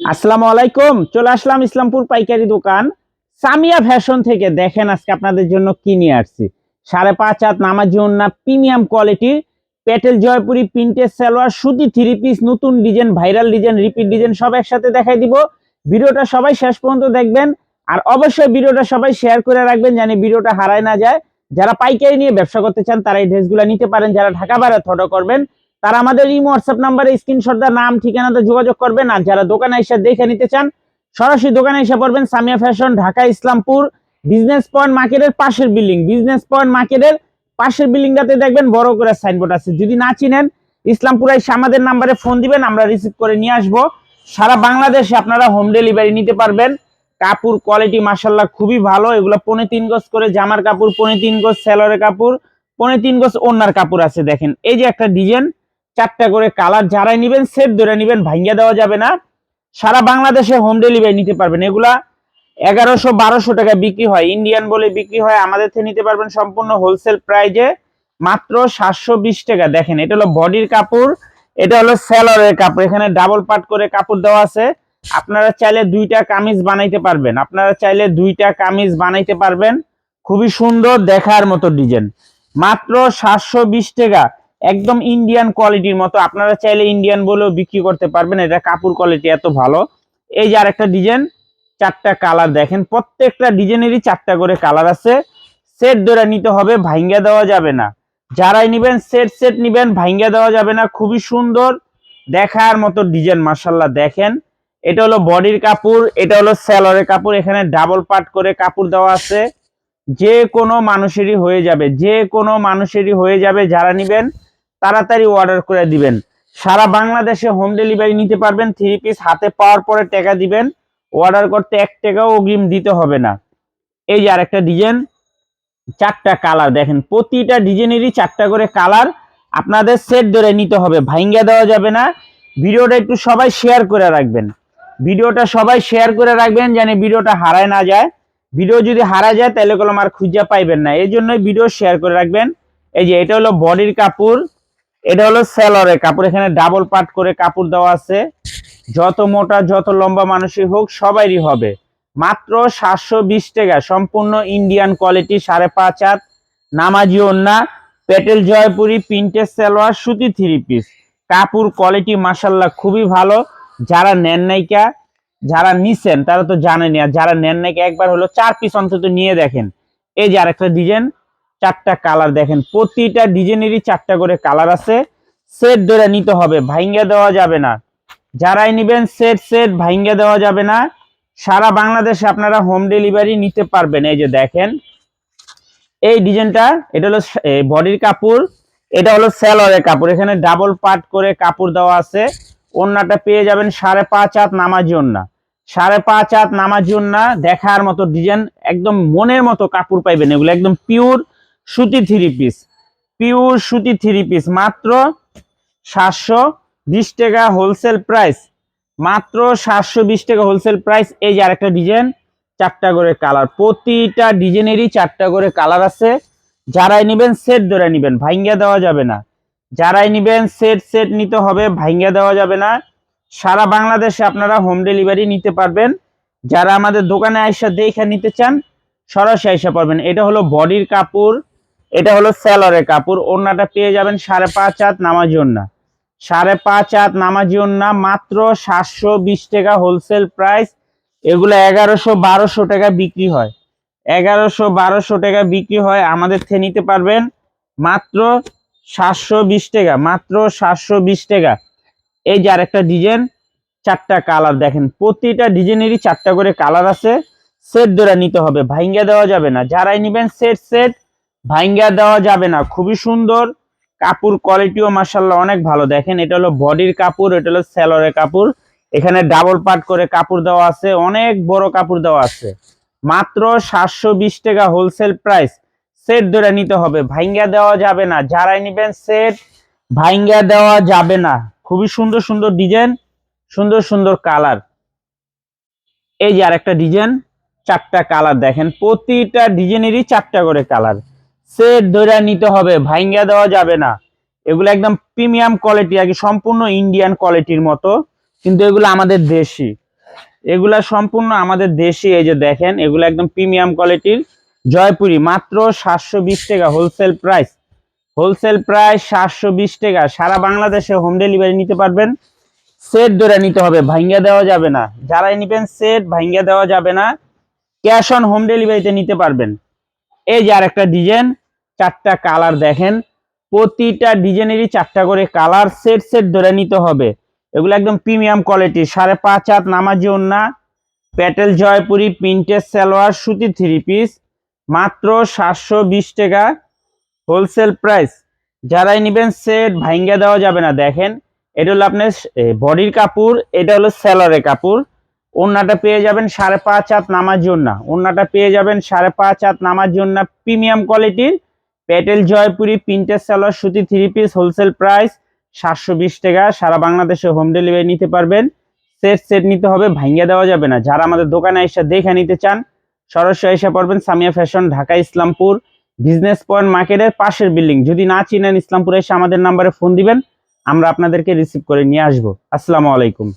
আসসালামু আলাইকুম, চলে আসলাম ইসলামপুর পাইকারি দোকান। সামিয়া ফ্যাশন থেকে দেখেন আজকে আপনাদের জন্য কি নিয়ে আসছি। সাড়ে পাঁচ হাত নামাজি না প্রিমিয়াম কোয়ালিটির পেটেল জয়পুরি প্রিন্টের সালোয়ার, সুতি থ্রি পিস, নতুন design, viral design, repeat design সব একসাথে দেখাই দিব। ভিডিওটা সবাই শেষ পর্যন্ত দেখবেন। আর অবশ্যই ভিডিওটা সবাই শেয়ার করে রাখবেন জানি ভিডিওটা হারায় না যায়। যারা পাইকারি নিয়ে ব্যবসা করতে চান, তারা এই ড্রেসগুলো নিতে পারেন। যারা ঢাকা বাইরে ফটো করবেন তারা আমাদের ইমো হোয়াটসঅ্যাপ নাম্বারে স্ক্রিনশট দেওয়া, নাম ঠিকানাতে যোগাযোগ করবেন। আর যারা দোকানে এসে দেখে নিতে চান, সরাসরি দোকানে এসে পড়বেন Samia fashion Dhaka, Islampur business point মার্কেটের পাশের বিল্ডিং বিজনেস পয়েন্ট মার্কেটের পাশের বিল্ডিংটাতে দেখবেন বড় করে সাইনবোর্ড আছে। যদি না চিনেন, ইসলামপুর এসে আমাদের নাম্বারে ফোন দিবেন, আমরা রিসিভ করে নিয়ে আসব। সারা বাংলাদেশে আপনারা হোম ডেলিভারি নিতে পারবেন। কাপড় কোয়ালিটি মাসাল্লাহ খুবই ভালো। এগুলো পনে তিন গজ করে জামার কাপড়, পনে তিন গজ সেলরের কাপড়, পনে তিন গজ ওনার কাপড় আছে, দেখেন। এই যে একটা ডিজাইন চারটা করে কালার যারাই নিবেন, সেট ধরে নিবেন ভাঙ্গা দেওয়া যাবে না। সারা বাংলাদেশে হোম ডেলিভারি নিতে পারবেন। এগুলা এগারোশো বারোশো টাকা বিক্রি হয়। ইন্ডিয়ান বলে বিক্রি হয়, আমাদের থেকে নিতে পারবেন সম্পূর্ণ হোলসেল প্রাইজে মাত্র সাতশো বিশ টাকা। দেখেন, এটা হলো বডির কাপড়, এটা হলো সেলরের কাপড়। এখানে ডাবল পাট করে কাপড় দেওয়া আছে। আপনারা চাইলে দুইটা কামিজ বানাইতে পারবেন। আপনারা চাইলে দুইটা কামিজ বানাইতে পারবেন। খুবই সুন্দর দেখার মতো ডিজাইন মাত্র সাতশো বিশ টাকা। একদম ইন্ডিয়ান কোয়ালিটির মতো। আপনারা চাইলে ইন্ডিয়ান বলেও বিক্রি করতে পারবেন। এটা কাপড় কোয়ালিটি এত ভালো। এই যে আরেকটা ডিজাইন চারটা কালার দেখেন। প্রত্যেকটা ডিজাইনেরই চারটা করে কালার আছে। সেট ধরে নিতে হবে, ভাঙ্গা দেওয়া যাবে না। যারাই নিবেন সেট সেট নিবেন, ভাঙ্গা দেওয়া যাবে না। খুবই সুন্দর দেখার মতো ডিজাইন মার্শাল্লাহ দেখেন। এটা হলো বডির কাপড়, এটা হলো স্যালোরের কাপড়। এখানে ডাবল পার্ট করে কাপড় দেওয়া আছে। যে কোনো মানুষেরই হয়ে যাবে, যে কোনো মানুষেরই হয়ে যাবে। যারা নিবেন তাড়াতাড়ি অর্ডার করে দিবেন। সারা বাংলাদেশে হোম ডেলিভারি নিতে পারবেন থ্রি পিস হাতে পাওয়ার পরে টাকা দিবেন। অর্ডার করতে এক টাকাও অগ্রিম দিতে হবে না। এই যে আরেকটা ডিজাইন চারটা কালার দেখেন, প্রতিটা ডিজাইনেরই চারটা করে কালার আপনাদের সেট ধরে নিতে হবে ভাইঙ্গা দেওয়া যাবে না। ভিডিওটা একটু সবাই শেয়ার করে রাখবেন। ভিডিওটা সবাই শেয়ার করে রাখবেন যেন ভিডিওটা হারায় না যায়। ভিডিও যদি হারা যায়, তাহলে কলম আর খুঁজে পাইবেন না। এই জন্যই ভিডিও শেয়ার করে রাখবেন। এই যে এটা হলো বডির কাপড়। এটা হলো সেলরের কাপড় এখানে ডাবল পাট করে কাপড় দেওয়া আছে। যত মোটা, যত লম্বা মানুষই হোক সবারই হবে। মাত্র সাতশো বিশ টাকা, সম্পূর্ণ ইন্ডিয়ান কোয়ালিটি সাড়ে পাঁচ হাত, নামাজি ওন্না, পেটেল জয়পুরি প্রিন্টের সালোয়ার, সুতি থ্রি পিস কাপড় কোয়ালিটি মাসাল্লাহ খুবই ভালো। যারা নেন নাইকা যারা নিছেন, তারা তো জানেনি আর যারা নেন নাইকা একবার হলো চার পিস অন্তত নিয়ে দেখেন। এই যে আরেকটা ডিজাইন চারটা কালার দেখেন, প্রতিটা ডিজাইনেরই চারটা করে কালার আছে। সেট ধরে নিতে হবে, ভাইঙ্গা দেওয়া যাবে না। যারাই নিবেন সেট সেট ভাইঙ্গা দেওয়া যাবে না। সারা বাংলাদেশে আপনারা হোম ডেলিভারি নিতে পারবেন, এই যে দেখেন। এই ডিজাইনটা, এটা হলো বডির কাপড়, এটা হলো স্যালোয়ারের কাপড়। এখানে ডাবল পাট করে কাপড় দেওয়া আছে। ওন্নাটা পেয়ে যাবেন সাড়ে পাঁচ হাত নামাজি ওন্না সাড়ে পাঁচ হাত নামাজি ওন্না দেখার মতো ডিজাইন, একদম মনের মতো কাপড় পাইবেন এগুলো, একদম পিওর সুতি থ্রি পিস পিওর সুতি থ্রি পিস মাত্র সাতশো বিশ টাকা হোলসেল প্রাইস মাত্র সাতশো বিশ টাকা হোলসেল প্রাইস এই যে আরেকটা ডিজাইন চারটা করে কালার প্রতিটা ডিজাইনেরই চারটা করে কালার আছে। যারাই নিবেন সেট ধরে নিবেন ভাইঙ্গা দেওয়া যাবে না। যারাই নিবেন সেট সেট নিতে হবে ভাইঙ্গা দেওয়া যাবে না। সারা বাংলাদেশে আপনারা হোম ডেলিভারি নিতে পারবেন। যারা আমাদের দোকানে আইসা দেখে নিতে চান, সরাসরি আইসা পারবেন। এটা হলো বডির কাপড় এটা হলো স্যালোরের কাপড়। ওড়নাটা পেয়ে যাবেন সাড়ে পাঁচ হাত নামাজ ওড়না। সাড়ে পাঁচ হাত নামাজি ওড়না, মাত্র সাতশো বিশ টাকা হোলসেল প্রাইস এগুলো এগারোশো বারোশো টাকা বিক্রি হয়। এগারোশো বারোশো টাকা বিক্রি হয় আমাদের থেকে নিতে পারবেন, মাত্র সাতশো বিশ টাকা, মাত্র সাতশো বিশ টাকা। এই যে আরেকটা ডিজাইন চারটা কালার দেখেন। প্রতিটা ডিজাইনেরই চারটা করে কালার আছে। সেট ধরে নিতে হবে ভাইঙ্গা দেওয়া যাবে না। যারাই নিবেন সেট সেট ভাইঙ্গা দেওয়া যাবে না। খুবই সুন্দর কাপড় কোয়ালিটিও মাসাল্লাহ অনেক ভালো। দেখেন, এটা হলো বডির কাপড়, এটা হলো স্যালোরের কাপড়। এখানে ডাবল পাট করে কাপড় দেওয়া আছে, অনেক বড় কাপড় দেওয়া আছে। মাত্র সাতশো বিশ টাকা হোলসেল প্রাইস সেট ধরে নিতে হবে ভাইঙ্গা দেওয়া যাবে না। যারাই নিবেন সেট ভাইঙ্গা দেওয়া যাবে না। খুবই সুন্দর সুন্দর ডিজাইন সুন্দর সুন্দর কালার এই যে আর একটা ডিজাইন চারটা কালার দেখেন, প্রতিটা ডিজাইনেরই চারটা করে কালার সেট ধরে নিতে হবে, ভাইঙ্গা দেওয়া যাবে না। এগুলো একদম প্রিমিয়াম কোয়ালিটি আর কি সম্পূর্ণ ইন্ডিয়ান কোয়ালিটির মতো, কিন্তু এগুলো আমাদের দেশি। এগুলা সম্পূর্ণ আমাদের দেশি, এই যে দেখেন, এগুলো একদম প্রিমিয়াম কোয়ালিটির। জয়পুরি, মাত্র সাতশো বিশ টাকা হোলসেল প্রাইস হোলসেল প্রাইস সাতশো বিশ টাকা, সারা বাংলাদেশে হোম ডেলিভারি নিতে পারবেন। সেট ধরে নিতে হবে ভাঙ্গা দেওয়া যাবে না। যারাই নিবেন সেট ভাঙ্গা দেওয়া যাবে না। ক্যাশ অন হোম ডেলিভারিতে নিতে পারবেন। এই যে আরেকটা ডিজাইন চারটা কালার দেখেন। প্রতিটা ডিজাইনেরই চারটা করে কালার সেট সেট ধরে নিতে হবে। এগুলো একদম প্রিমিয়াম কোয়ালিটি সাড়ে পাঁচ হাত নামাজি ওন্না প্যাটেল জয়পুরি, প্রিন্টের সালোয়ার, সুতি থ্রি পিস মাত্র সাতশো বিশ টাকা হোলসেল প্রাইস যারাই নেবেন সেট ভাঙ্গা দেওয়া যাবে না। দেখেন, এটা হলো আপনার বডির কাপড়, এটা হলো স্যালোয়ারের কাপড়। ওন্নাটা পেয়ে যাবেন সাড়ে পাঁচ হাত নামার জন্য। ওন্নাটা পেয়ে যাবেন সাড়ে পাঁচ হাত নামার জন্য প্রিমিয়াম কোয়ালিটির প্যাটেল জয়পুরি প্রিন্টের সালোয়ার সুতি থ্রি পিস হোলসেল প্রাইস সাতশো বিশ টাকা। সারা বাংলাদেশে হোম ডেলিভারি নিতে পারবেন। সেট সেট নিতে হবে ভাঙ্গা দেওয়া যাবে না। যারা আমাদের দোকানে এসে দেখে নিতে চান, সরাসরি এসে পড়বেন Samia fashion Dhaka, Islampur business point মার্কেটের পাশের বিল্ডিং যদি না চিনেন ইসলামপুরে এসে আমাদের নাম্বারে ফোন দিবেন, আমরা আপনাদেরকে রিসিভ করে নিয়ে আসব। আসসালামু আলাইকুম।